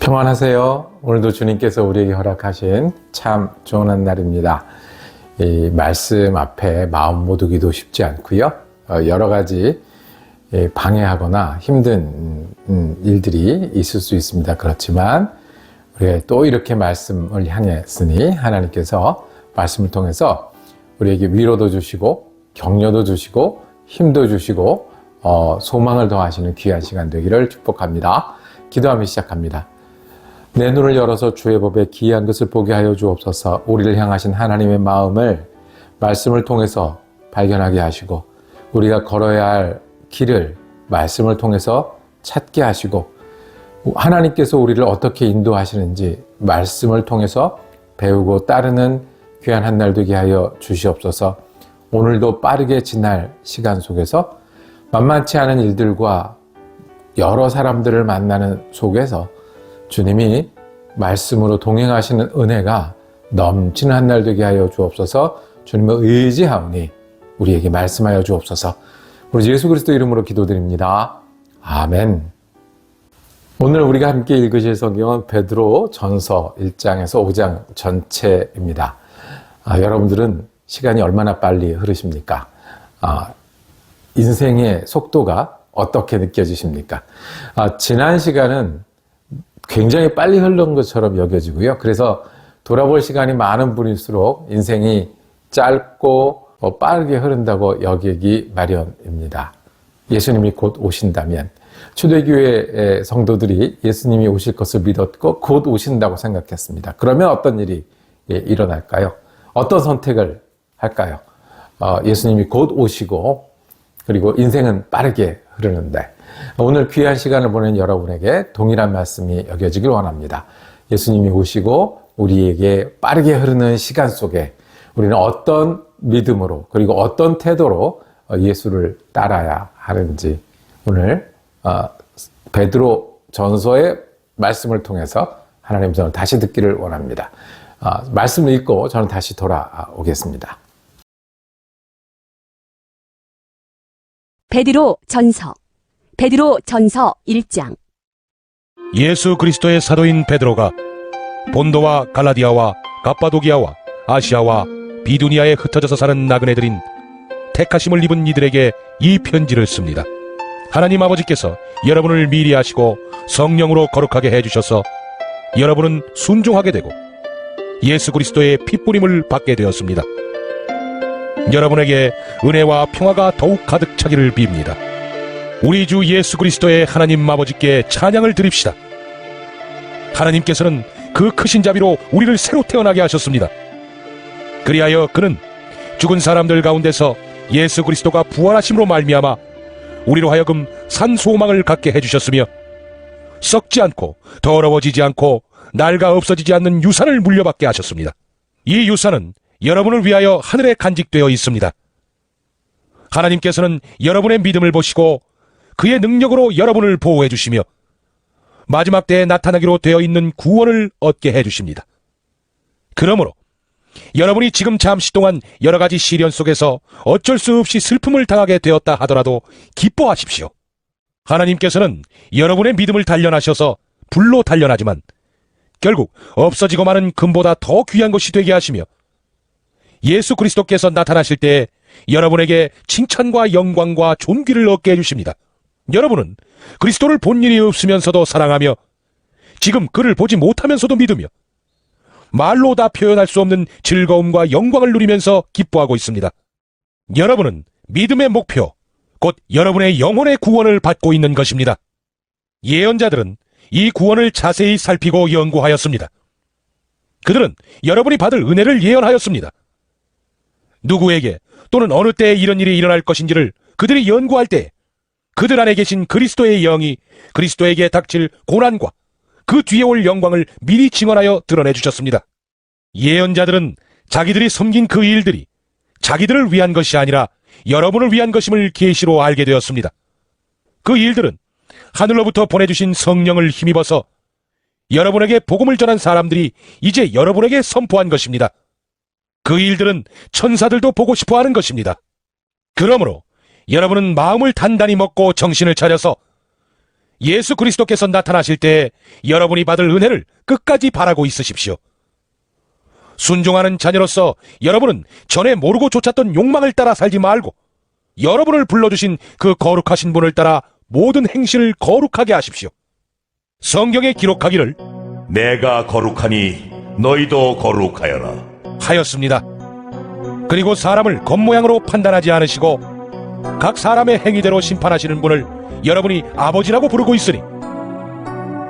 평안하세요. 오늘도 주님께서 우리에게 허락하신 참 좋은 날입니다. 이 말씀 앞에 마음 모두기도 쉽지 않고요. 어, 여러 가지 예, 방해하거나 힘든 음, 일들이 있을 수 있습니다. 그렇지만 우리가 또 이렇게 말씀을 향했으니 하나님께서 말씀을 통해서 우리에게 위로도 주시고 격려도 주시고 힘도 주시고 어, 소망을 더하시는 귀한 시간 되기를 축복합니다. 기도하며 시작합니다. 내 눈을 열어서 주의 법에 기이한 것을 보게 하여 주옵소서. 우리를 향하신 하나님의 마음을 말씀을 통해서 발견하게 하시고 우리가 걸어야 할 길을 말씀을 통해서 찾게 하시고 하나님께서 우리를 어떻게 인도하시는지 말씀을 통해서 배우고 따르는 귀한 한 날 되게 하여 주시옵소서. 오늘도 빠르게 지날 시간 속에서 만만치 않은 일들과 여러 사람들을 만나는 속에서 주님이 말씀으로 동행하시는 은혜가 넘치는 한 날 되게 하여 주옵소서 주님을 의지하오니 우리에게 말씀하여 주옵소서 우리 예수 그리스도 이름으로 기도드립니다. 아멘. 오늘 우리가 함께 읽으실 성경은 베드로 전서 1장에서 5장 전체입니다. 아, 여러분들은 시간이 얼마나 빨리 흐르십니까? 아, 인생의 속도가 어떻게 느껴지십니까? 아, 지난 시간은 굉장히 빨리 흐른 것처럼 여겨지고요. 그래서 돌아볼 시간이 많은 분일수록 인생이 짧고 어, 빠르게 흐른다고 여기기 마련입니다. 예수님이 곧 오신다면 초대교회 성도들이 예수님이 오실 것을 믿었고 곧 오신다고 생각했습니다. 그러면 어떤 일이 예, 일어날까요? 어떤 선택을 할까요? 어, 예수님이 곧 오시고 그리고 인생은 빠르게 흐르는데 오늘 귀한 시간을 보낸 여러분에게 동일한 말씀이 여겨지길 원합니다. 예수님이 오시고 우리에게 빠르게 흐르는 시간 속에 우리는 어떤 믿음으로 그리고 어떤 태도로 예수를 따라야 하는지 오늘 어, 베드로 전서의 말씀을 통해서 하나님 전을 다시 듣기를 원합니다. 어, 말씀을 읽고 저는 다시 돌아오겠습니다. 베드로 전서 베드로 전서 1장 예수 그리스도의 사도인 베드로가 본도와 갈라디아와 갑바도기아와 아시아와 비두니아에 흩어져서 사는 나그네들인 택하심을 입은 이들에게 이 편지를 씁니다. 하나님 아버지께서 여러분을 미리 하시고 성령으로 거룩하게 해주셔서 여러분은 순종하게 되고 예수 그리스도의 핏부림을 받게 되었습니다. 여러분에게 은혜와 평화가 더욱 가득 차기를 빕니다. 우리 주 예수 그리스도의 하나님 아버지께 찬양을 드립시다. 하나님께서는 그 크신 자비로 우리를 새로 태어나게 하셨습니다. 그리하여 그는 죽은 사람들 가운데서 예수 그리스도가 부활하심으로 말미암아 우리로 하여금 산 소망을 갖게 해주셨으며 썩지 않고 더러워지지 않고 낡아 없어지지 않는 유산을 물려받게 하셨습니다. 이 유산은 여러분을 위하여 하늘에 간직되어 있습니다. 하나님께서는 여러분의 믿음을 보시고 그의 능력으로 여러분을 보호해 주시며 마지막 때에 나타나기로 되어 있는 구원을 얻게 해 주십니다. 그러므로 여러분이 지금 잠시 동안 여러 가지 시련 속에서 어쩔 수 없이 슬픔을 당하게 되었다 하더라도 기뻐하십시오. 하나님께서는 여러분의 믿음을 단련하셔서 불로 단련하지만 결국 없어지고 마는 금보다 더 귀한 것이 되게 하시며 예수 그리스도께서 나타나실 때 여러분에게 칭찬과 영광과 존귀를 얻게 해주십니다. 여러분은 그리스도를 본 일이 없으면서도 사랑하며 지금 그를 보지 못하면서도 믿으며 말로 다 표현할 수 없는 즐거움과 영광을 누리면서 기뻐하고 있습니다. 여러분은 믿음의 목표, 곧 여러분의 영혼의 구원을 받고 있는 것입니다. 예언자들은 이 구원을 자세히 살피고 연구하였습니다. 그들은 여러분이 받을 은혜를 예언하였습니다. 누구에게 또는 어느 때에 이런 일이 일어날 것인지를 그들이 연구할 때 그들 안에 계신 그리스도의 영이 그리스도에게 닥칠 고난과 그 뒤에 올 영광을 미리 증언하여 드러내 주셨습니다. 예언자들은 자기들이 섬긴 그 일들이 자기들을 위한 것이 아니라 여러분을 위한 것임을 계시로 알게 되었습니다. 그 일들은 하늘로부터 보내주신 성령을 힘입어서 여러분에게 복음을 전한 사람들이 이제 여러분에게 선포한 것입니다. 그 일들은 천사들도 보고 싶어 하는 것입니다. 그러므로 여러분은 마음을 단단히 먹고 정신을 차려서 예수 그리스도께서 나타나실 때 여러분이 받을 은혜를 끝까지 바라고 있으십시오. 순종하는 자녀로서 여러분은 전에 모르고 쫓았던 욕망을 따라 살지 말고 여러분을 불러주신 그 거룩하신 분을 따라 모든 행실을 거룩하게 하십시오. 성경에 기록하기를 내가 거룩하니 너희도 거룩하여라. 하였습니다. 그리고 사람을 겉모양으로 판단하지 않으시고 각 사람의 행위대로 심판하시는 분을 여러분이 아버지라고 부르고 있으니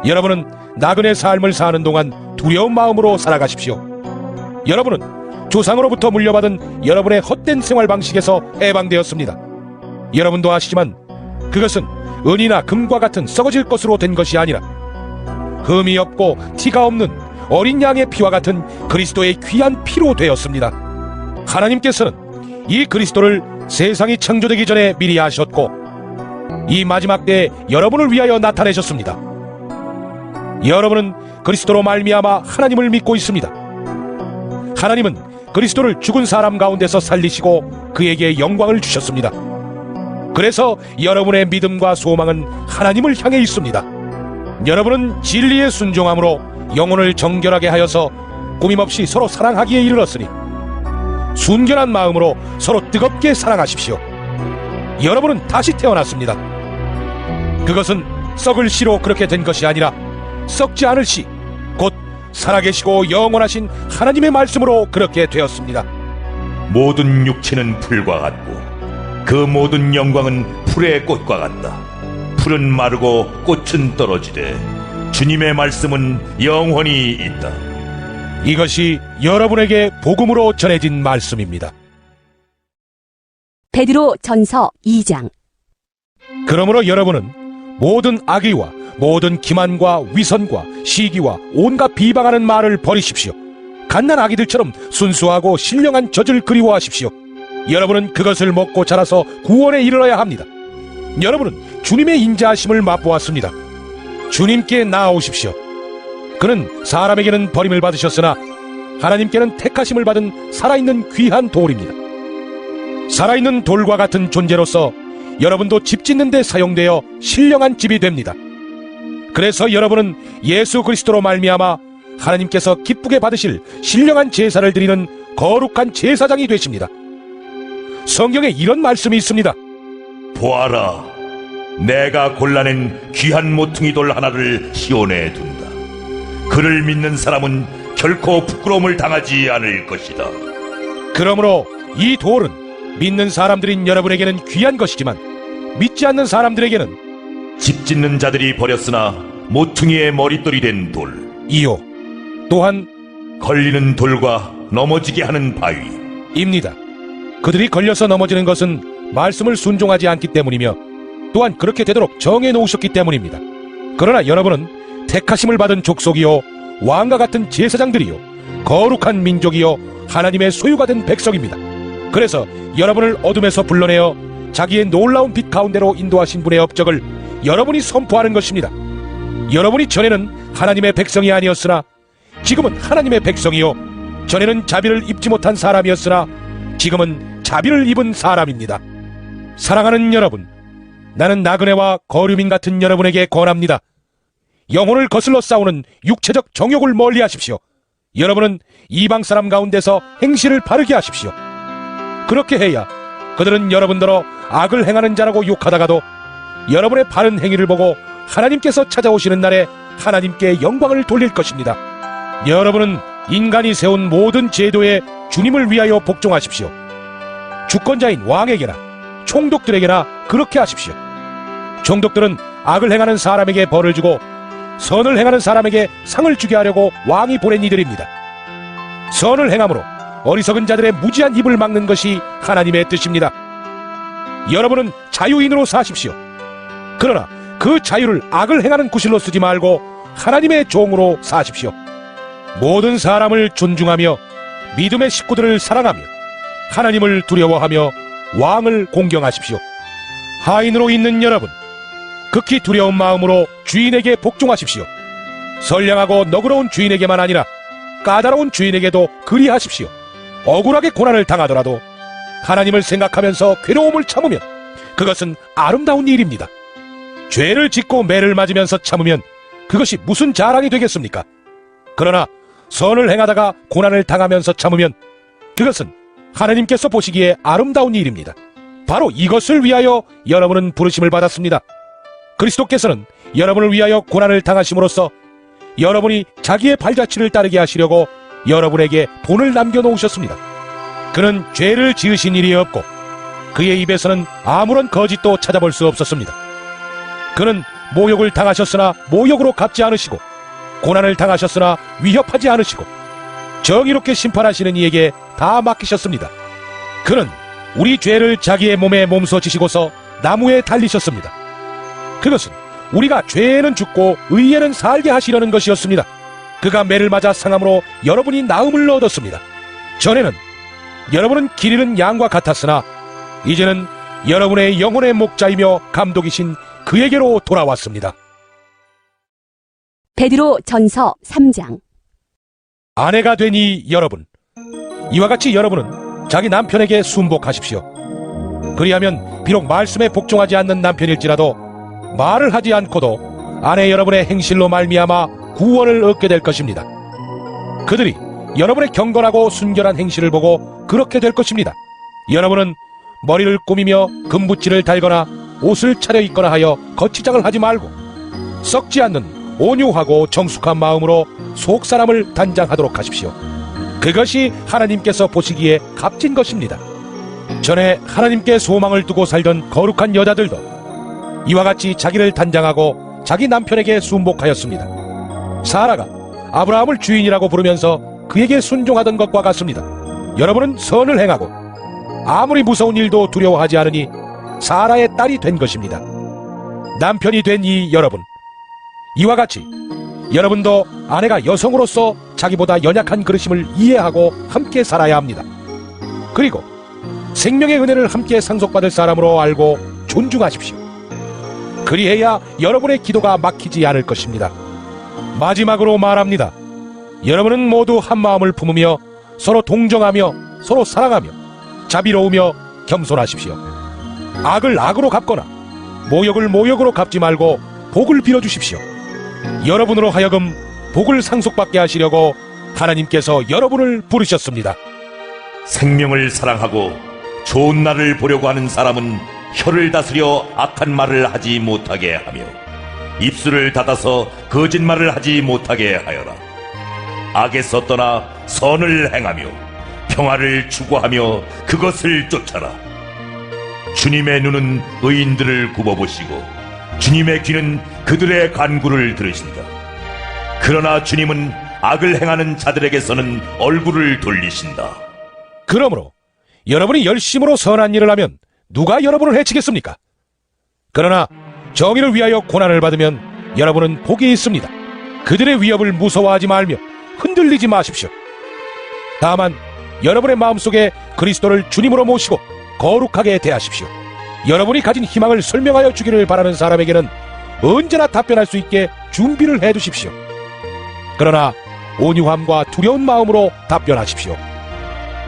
여러분은 나그네 삶을 사는 동안 두려운 마음으로 살아가십시오. 여러분은 조상으로부터 물려받은 여러분의 헛된 생활 방식에서 해방되었습니다. 여러분도 아시지만 그것은 은이나 금과 같은 썩어질 것으로 된 것이 아니라 흠이 없고 티가 없는 어린 양의 피와 같은 그리스도의 귀한 피로 되었습니다. 하나님께서는 이 그리스도를 세상이 창조되기 전에 미리 아셨고 이 마지막 때에 여러분을 위하여 나타내셨습니다. 여러분은 그리스도로 말미암아 하나님을 믿고 있습니다. 하나님은 그리스도를 죽은 사람 가운데서 살리시고 그에게 영광을 주셨습니다. 그래서 여러분의 믿음과 소망은 하나님을 향해 있습니다. 여러분은 진리에 순종함으로 영혼을 정결하게 하여서 꾸밈없이 서로 사랑하기에 이르렀으니 순결한 마음으로 서로 뜨겁게 사랑하십시오. 여러분은 다시 태어났습니다. 그것은 썩을 씨로 그렇게 된 것이 아니라 썩지 않을 씨, 곧 살아계시고 영원하신 하나님의 말씀으로 그렇게 되었습니다. 모든 육체는 풀과 같고 그 모든 영광은 풀의 꽃과 같다. 풀은 마르고 꽃은 떨어지되 주님의 말씀은 영원히 있다. 이것이 여러분에게 복음으로 전해진 말씀입니다. 베드로 전서 2장. 그러므로 여러분은 모든 악의와 모든 기만과 위선과 시기와 온갖 비방하는 말을 버리십시오. 갓난 아기들처럼 순수하고 신령한 젖을 그리워하십시오. 여러분은 그것을 먹고 자라서 구원에 이르러야 합니다. 여러분은 주님의 인자하심을 맛보았습니다. 주님께 나아오십시오. 그는 사람에게는 버림을 받으셨으나 하나님께는 택하심을 받은 살아있는 귀한 돌입니다. 살아있는 돌과 같은 존재로서 여러분도 집 짓는 데 사용되어 신령한 집이 됩니다. 그래서 여러분은 예수 그리스도로 말미암아 하나님께서 기쁘게 받으실 신령한 제사를 드리는 거룩한 제사장이 되십니다. 성경에 이런 말씀이 있습니다. 보아라, 내가 골라낸 귀한 모퉁이 돌 하나를 시온에 둔다. 그를 믿는 사람은 결코 부끄러움을 당하지 않을 것이다. 그러므로 이 돌은 믿는 사람들인 여러분에게는 귀한 것이지만 믿지 않는 사람들에게는 집 짓는 자들이 버렸으나 모퉁이의 머릿돌이 된 돌, 이요 또한 걸리는 돌과 넘어지게 하는 바위. 입니다. 그들이 걸려서 넘어지는 것은 말씀을 순종하지 않기 때문이며 또한 그렇게 되도록 정해 놓으셨기 때문입니다. 그러나 여러분은 택하심을 받은 족속이요 왕과 같은 제사장들이요 거룩한 민족이요 하나님의 소유가 된 백성입니다. 그래서 여러분을 어둠에서 불러내어 자기의 놀라운 빛 가운데로 인도하신 분의 업적을 여러분이 선포하는 것입니다. 여러분이 전에는 하나님의 백성이 아니었으나 지금은 하나님의 백성이요 전에는 자비를 입지 못한 사람이었으나 지금은 자비를 입은 사람입니다. 사랑하는 여러분, 나는 나그네와 거류민 같은 여러분에게 권합니다. 영혼을 거슬러 싸우는 육체적 정욕을 멀리 하십시오. 여러분은 이방 사람 가운데서 행실을 바르게 하십시오. 그렇게 해야 그들은 여러분들어 악을 행하는 자라고 욕하다가도 여러분의 바른 행위를 보고 하나님께서 찾아오시는 날에 하나님께 영광을 돌릴 것입니다. 여러분은 인간이 세운 모든 제도에 주님을 위하여 복종하십시오. 주권자인 왕에게나 총독들에게나 그렇게 하십시오. 총독들은 악을 행하는 사람에게 벌을 주고 선을 행하는 사람에게 상을 주게 하려고 왕이 보낸 이들입니다. 선을 행함으로 어리석은 자들의 무지한 입을 막는 것이 하나님의 뜻입니다. 여러분은 자유인으로 사십시오. 그러나 그 자유를 악을 행하는 구실로 쓰지 말고 하나님의 종으로 사십시오. 모든 사람을 존중하며 믿음의 식구들을 사랑하며 하나님을 두려워하며 왕을 공경하십시오. 하인으로 있는 여러분, 극히 두려운 마음으로 주인에게 복종하십시오. 선량하고 너그러운 주인에게만 아니라 까다로운 주인에게도 그리하십시오. 억울하게 고난을 당하더라도 하나님을 생각하면서 괴로움을 참으면 그것은 아름다운 일입니다. 죄를 짓고 매를 맞으면서 참으면 그것이 무슨 자랑이 되겠습니까? 그러나 선을 행하다가 고난을 당하면서 참으면 그것은 하나님께서 보시기에 아름다운 일입니다. 바로 이것을 위하여 여러분은 부르심을 받았습니다. 그리스도께서는 여러분을 위하여 고난을 당하심으로써 여러분이 자기의 발자취를 따르게 하시려고 여러분에게 본을 남겨놓으셨습니다. 그는 죄를 지으신 일이 없고 그의 입에서는 아무런 거짓도 찾아볼 수 없었습니다. 그는 모욕을 당하셨으나 모욕으로 갚지 않으시고 고난을 당하셨으나 위협하지 않으시고 정의롭게 심판하시는 이에게 다 맡기셨습니다. 그는 우리 죄를 자기의 몸에 몸소 지시고서 나무에 달리셨습니다. 그것은 우리가 죄에는 죽고 의에는 살게 하시려는 것이었습니다. 그가 매를 맞아 상함으로 여러분이 나음을 얻었습니다. 전에는 여러분은 길 잃은 양과 같았으나 이제는 여러분의 영혼의 목자이며 감독이신 그에게로 돌아왔습니다. 베드로 전서 3장. 아내가 되니 여러분 이와 같이 여러분은 자기 남편에게 순복하십시오. 그리하면 비록 말씀에 복종하지 않는 남편일지라도 말을 하지 않고도 아내 여러분의 행실로 말미암아 구원을 얻게 될 것입니다. 그들이 여러분의 경건하고 순결한 행실을 보고 그렇게 될 것입니다. 여러분은 머리를 꾸미며 금붙지를 달거나 옷을 차려입거나 하여 거치장을 하지 말고 썩지 않는 온유하고 정숙한 마음으로 속 사람을 단장하도록 하십시오. 그것이 하나님께서 보시기에 값진 것입니다. 전에 하나님께 소망을 두고 살던 거룩한 여자들도 이와 같이 자기를 단장하고 자기 남편에게 순복하였습니다. 사라가 아브라함을 주인이라고 부르면서 그에게 순종하던 것과 같습니다. 여러분은 선을 행하고 아무리 무서운 일도 두려워하지 않으니 사라의 딸이 된 것입니다. 남편이 된 이 여러분, 이와 같이 여러분도 아내가 여성으로서 자기보다 연약한 그릇임을 이해하고 함께 살아야 합니다. 그리고 생명의 은혜를 함께 상속받을 사람으로 알고 존중하십시오. 그리해야 여러분의 기도가 막히지 않을 것입니다. 마지막으로 말합니다. 여러분은 모두 한 마음을 품으며 서로 동정하며 서로 사랑하며 자비로우며 겸손하십시오. 악을 악으로 갚거나 모욕을 모욕으로 갚지 말고 복을 빌어주십시오. 여러분으로 하여금 복을 상속받게 하시려고 하나님께서 여러분을 부르셨습니다. 생명을 사랑하고 좋은 날을 보려고 하는 사람은 혀를 다스려 악한 말을 하지 못하게 하며 입술을 닫아서 거짓말을 하지 못하게 하여라. 악에서 떠나 선을 행하며 평화를 추구하며 그것을 쫓아라. 주님의 눈은 의인들을 굽어보시고 주님의 귀는 그들의 간구를 들으신다. 그러나 주님은 악을 행하는 자들에게서는 얼굴을 돌리신다. 그러므로 여러분이 열심으로 선한 일을 하면 누가 여러분을 해치겠습니까? 그러나 정의를 위하여 고난을 받으면 여러분은 복이 있습니다. 그들의 위협을 무서워하지 말며 흔들리지 마십시오. 다만 여러분의 마음속에 그리스도를 주님으로 모시고 거룩하게 대하십시오. 여러분이 가진 희망을 설명하여 주기를 바라는 사람에게는 언제나 답변할 수 있게 준비를 해 두십시오. 그러나 온유함과 두려운 마음으로 답변하십시오.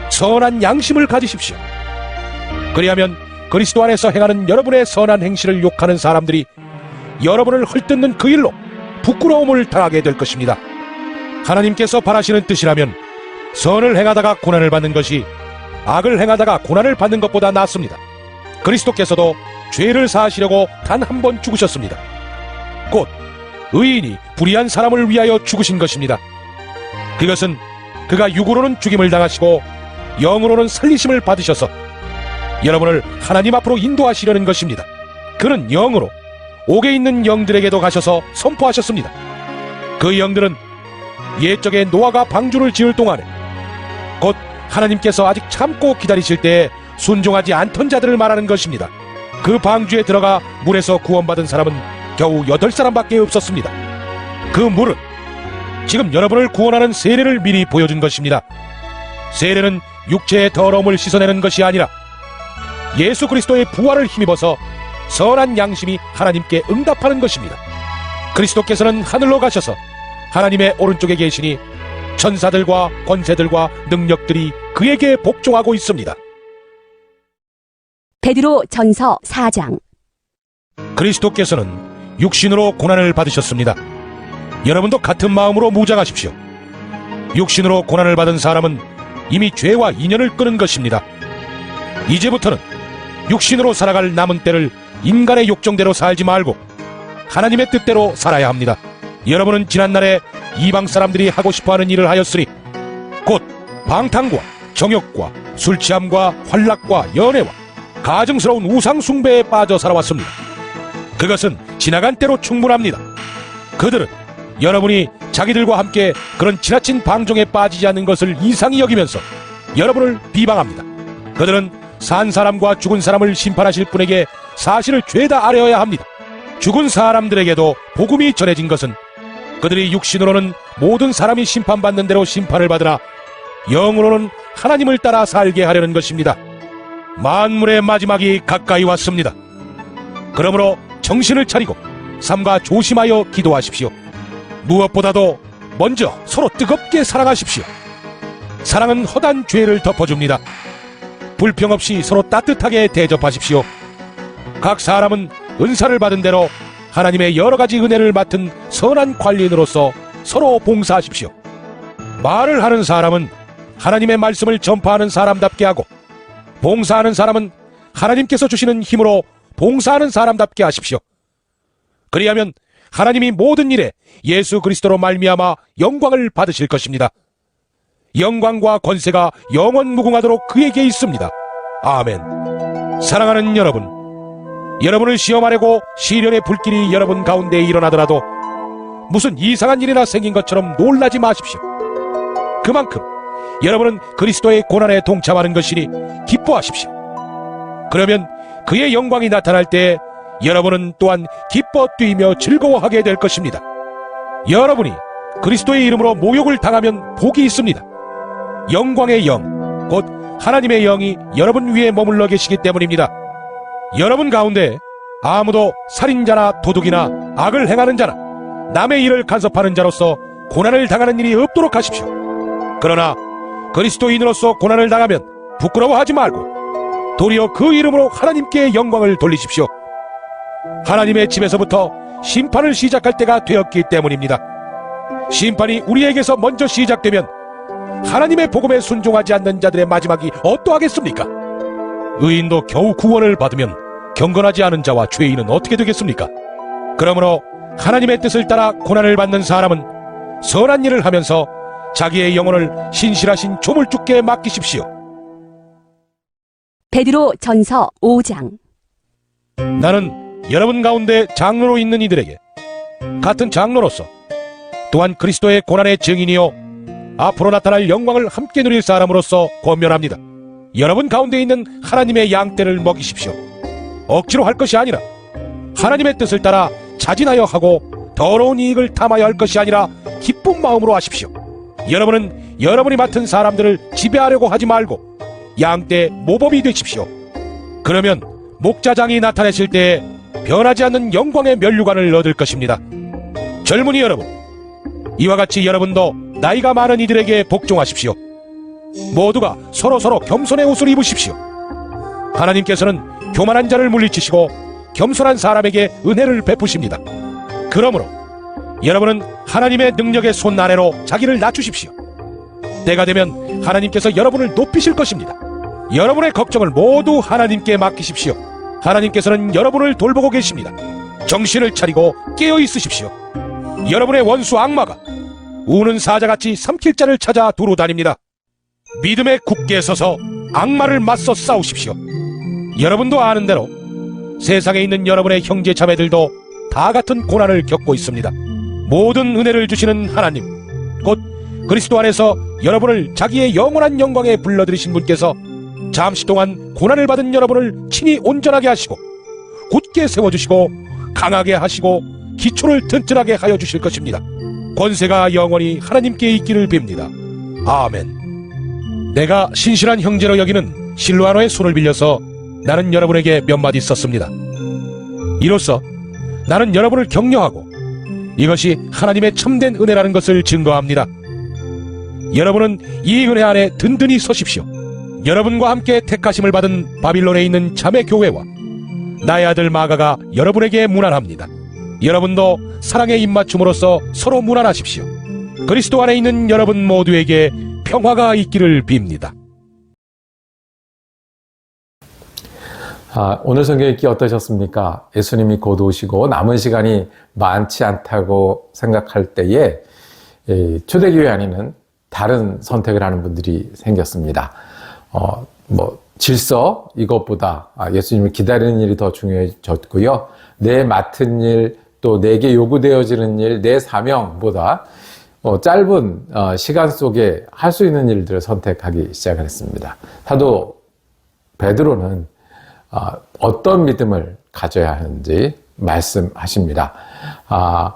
선한 양심을 가지십시오. 그리하면 그리스도 안에서 행하는 여러분의 선한 행실을 욕하는 사람들이 여러분을 헐뜯는 그 일로 부끄러움을 당하게 될 것입니다. 하나님께서 바라시는 뜻이라면 선을 행하다가 고난을 받는 것이 악을 행하다가 고난을 받는 것보다 낫습니다. 그리스도께서도 죄를 사하시려고 단 한 번 죽으셨습니다. 곧 의인이 불의한 사람을 위하여 죽으신 것입니다. 그것은 그가 육으로는 죽임을 당하시고 영으로는 살리심을 받으셔서 여러분을 하나님 앞으로 인도하시려는 것입니다. 그는 영으로 옥에 있는 영들에게도 가셔서 선포하셨습니다. 그 영들은 옛적에 노아가 방주를 지을 동안에 곧 하나님께서 아직 참고 기다리실 때에 순종하지 않던 자들을 말하는 것입니다. 그 방주에 들어가 물에서 구원받은 사람은 겨우 여덟 사람밖에 없었습니다. 그 물은 지금 여러분을 구원하는 세례를 미리 보여준 것입니다. 세례는 육체의 더러움을 씻어내는 것이 아니라 예수 그리스도의 부활을 힘입어서 선한 양심이 하나님께 응답하는 것입니다. 그리스도께서는 하늘로 가셔서 하나님의 오른쪽에 계시니 천사들과 권세들과 능력들이 그에게 복종하고 있습니다. 베드로 전서 4장. 그리스도께서는 육신으로 고난을 받으셨습니다. 여러분도 같은 마음으로 무장하십시오. 육신으로 고난을 받은 사람은 이미 죄와 인연을 끊은 것입니다. 이제부터는 육신으로 살아갈 남은 때를 인간의 욕정대로 살지 말고 하나님의 뜻대로 살아야 합니다. 여러분은 지난날에 이방 사람들이 하고 싶어하는 일을 하였으니 곧 방탕과 정욕과 술 취함과 환락과 연애와 가증스러운 우상 숭배에 빠져 살아왔습니다. 그것은 지나간 때로 충분합니다. 그들은 여러분이 자기들과 함께 그런 지나친 방종에 빠지지 않는 것을 이상히 여기면서 여러분을 비방합니다. 그들은 산 사람과 죽은 사람을 심판하실 분에게 사실을 죄다 아뢰어야 합니다. 죽은 사람들에게도 복음이 전해진 것은 그들이 육신으로는 모든 사람이 심판받는 대로 심판을 받으나 영으로는 하나님을 따라 살게 하려는 것입니다. 만물의 마지막이 가까이 왔습니다. 그러므로 정신을 차리고 삼가 조심하여 기도하십시오. 무엇보다도 먼저 서로 뜨겁게 사랑하십시오. 사랑은 허단 죄를 덮어줍니다. 불평 없이 서로 따뜻하게 대접하십시오. 각 사람은 은사를 받은 대로 하나님의 여러 가지 은혜를 맡은 선한 관리인으로서 서로 봉사하십시오. 말을 하는 사람은 하나님의 말씀을 전파하는 사람답게 하고 봉사하는 사람은 하나님께서 주시는 힘으로 봉사하는 사람답게 하십시오. 그리하면 하나님이 모든 일에 예수 그리스도로 말미암아 영광을 받으실 것입니다. 영광과 권세가 영원 무궁하도록 그에게 있습니다. 아멘. 사랑하는 여러분, 여러분을 시험하려고 시련의 불길이 여러분 가운데 일어나더라도 무슨 이상한 일이나 생긴 것처럼 놀라지 마십시오. 그만큼 여러분은 그리스도의 고난에 동참하는 것이니 기뻐하십시오. 그러면 그의 영광이 나타날 때 여러분은 또한 기뻐 뛰며 즐거워하게 될 것입니다. 여러분이 그리스도의 이름으로 모욕을 당하면 복이 있습니다. 영광의 영, 곧 하나님의 영이 여러분 위에 머물러 계시기 때문입니다. 여러분 가운데 아무도 살인자나 도둑이나 악을 행하는 자나 남의 일을 간섭하는 자로서 고난을 당하는 일이 없도록 하십시오. 그러나 그리스도인으로서 고난을 당하면 부끄러워하지 말고 도리어 그 이름으로 하나님께 영광을 돌리십시오. 하나님의 집에서부터 심판을 시작할 때가 되었기 때문입니다. 심판이 우리에게서 먼저 시작되면 하나님의 복음에 순종하지 않는 자들의 마지막이 어떠하겠습니까? 의인도 겨우 구원을 받으면 경건하지 않은 자와 죄인은 어떻게 되겠습니까? 그러므로 하나님의 뜻을 따라 고난을 받는 사람은 선한 일을 하면서 자기의 영혼을 신실하신 조물주께 맡기십시오. 베드로 전서 5장 나는 여러분 가운데 장로로 있는 이들에게 같은 장로로서 또한 그리스도의 고난의 증인이요 앞으로 나타날 영광을 함께 누릴 사람으로서 권면합니다. 여러분 가운데 있는 하나님의 양떼를 먹이십시오. 억지로 할 것이 아니라 하나님의 뜻을 따라 자진하여 하고 더러운 이익을 탐하여 할 것이 아니라 기쁜 마음으로 하십시오. 여러분은 여러분이 맡은 사람들을 지배하려고 하지 말고 양떼 모범이 되십시오. 그러면 목자장이 나타내실 때에 변하지 않는 영광의 면류관을 얻을 것입니다. 젊은이 여러분, 이와 같이 여러분도 나이가 많은 이들에게 복종하십시오. 모두가 서로 서로 겸손의 옷을 입으십시오. 하나님께서는 교만한 자를 물리치시고 겸손한 사람에게 은혜를 베푸십니다. 그러므로 여러분은 하나님의 능력의 손 아래로 자기를 낮추십시오. 때가 되면 하나님께서 여러분을 높이실 것입니다. 여러분의 걱정을 모두 하나님께 맡기십시오. 하나님께서는 여러분을 돌보고 계십니다. 정신을 차리고 깨어 있으십시오. 여러분의 원수 악마가 우는 사자같이 삼킬 자를 찾아 두루 다닙니다. 믿음에 굳게 서서 악마를 맞서 싸우십시오. 여러분도 아는 대로 세상에 있는 여러분의 형제 자매들도 다 같은 고난을 겪고 있습니다. 모든 은혜를 주시는 하나님, 곧 그리스도 안에서 여러분을 자기의 영원한 영광에 불러들이신 분께서 잠시 동안 고난을 받은 여러분을 친히 온전하게 하시고 굳게 세워주시고 강하게 하시고 기초를 튼튼하게 하여 주실 것입니다. 권세가 영원히 하나님께 있기를 빕니다. 아멘. 내가 신실한 형제로 여기는 실루아노의 손을 빌려서 나는 여러분에게 몇 마디 썼습니다. 이로써 나는 여러분을 격려하고 이것이 하나님의 참된 은혜라는 것을 증거합니다. 여러분은 이 은혜 안에 든든히 서십시오. 여러분과 함께 택하심을 받은 바빌론에 있는 자매 교회와 나의 아들 마가가 여러분에게 문안합니다. 여러분도 사랑의 입맞춤으로써 서로 무난하십시오. 그리스도 안에 있는 여러분 모두에게 평화가 있기를 빕니다. 아, 오늘 성경 읽기 어떠셨습니까? 예수님이 곧 오시고 남은 시간이 많지 않다고 생각할 때에 이 초대교회 안에는 다른 선택을 하는 분들이 생겼습니다. 어, 뭐 질서 이것보다 아, 예수님을 기다리는 일이 더 중요해졌고요. 내 맡은 일, 또 내게 요구되어지는 일, 내 사명보다 어, 짧은 어, 시간 속에 할 수 있는 일들을 선택하기 시작을 했습니다. 사도 베드로는 아, 어떤 믿음을 가져야 하는지 말씀하십니다. 아,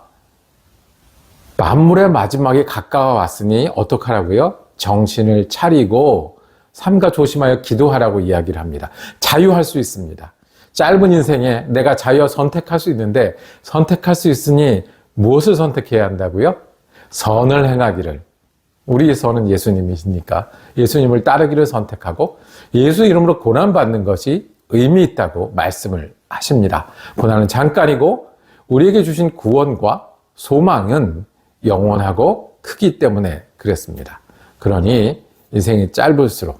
만물의 마지막이 가까워 왔으니 어떡하라고요? 정신을 차리고 삼가 조심하여 기도하라고 이야기를 합니다. 자유할 수 있습니다. 짧은 인생에 내가 자유와 선택할 수 있는데 선택할 수 있으니 무엇을 선택해야 한다고요? 선을 행하기를. 우리의 선은 예수님이시니까 예수님을 따르기를 선택하고 예수 이름으로 고난받는 것이 의미 있다고 말씀을 하십니다. 고난은 잠깐이고 우리에게 주신 구원과 소망은 영원하고 크기 때문에 그랬습니다. 그러니 인생이 짧을수록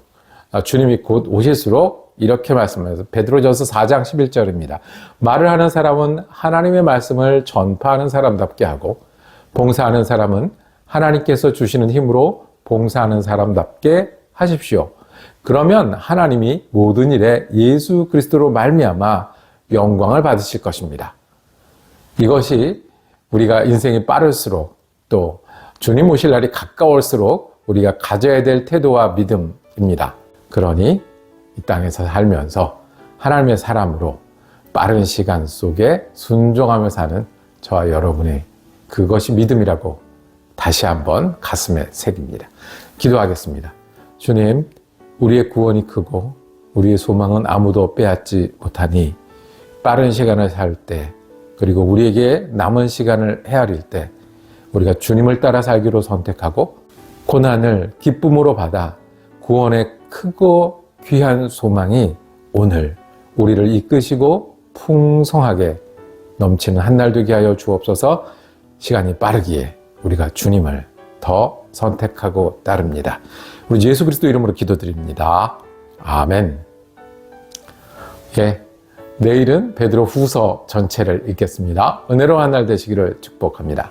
아, 주님이 곧 오실수록 이렇게 말씀하셔서 베드로전서 4장 11절입니다. 말을 하는 사람은 하나님의 말씀을 전파하는 사람답게 하고 봉사하는 사람은 하나님께서 주시는 힘으로 봉사하는 사람답게 하십시오. 그러면 하나님이 모든 일에 예수 그리스도로 말미암아 영광을 받으실 것입니다. 이것이 우리가 인생이 빠를수록 또 주님 오실 날이 가까울수록 우리가 가져야 될 태도와 믿음입니다. 그러니 이 땅에서 살면서 하나님의 사람으로 빠른 시간 속에 순종하며 사는 저와 여러분의 그것이 믿음이라고 다시 한번 가슴에 새깁니다. 기도하겠습니다. 주님, 우리의 구원이 크고 우리의 소망은 아무도 빼앗지 못하니 빠른 시간을 살 때, 그리고 우리에게 남은 시간을 헤아릴 때, 우리가 주님을 따라 살기로 선택하고 고난을 기쁨으로 받아 구원의 크고 귀한 소망이 오늘 우리를 이끄시고 풍성하게 넘치는 한 날 되게 하여 주옵소서 시간이 빠르기에 우리가 주님을 더 선택하고 따릅니다. 우리 예수 그리스도 이름으로 기도드립니다. 아멘. 예. 내일은 베드로 후서 전체를 읽겠습니다. 은혜로운 한날 되시기를 축복합니다.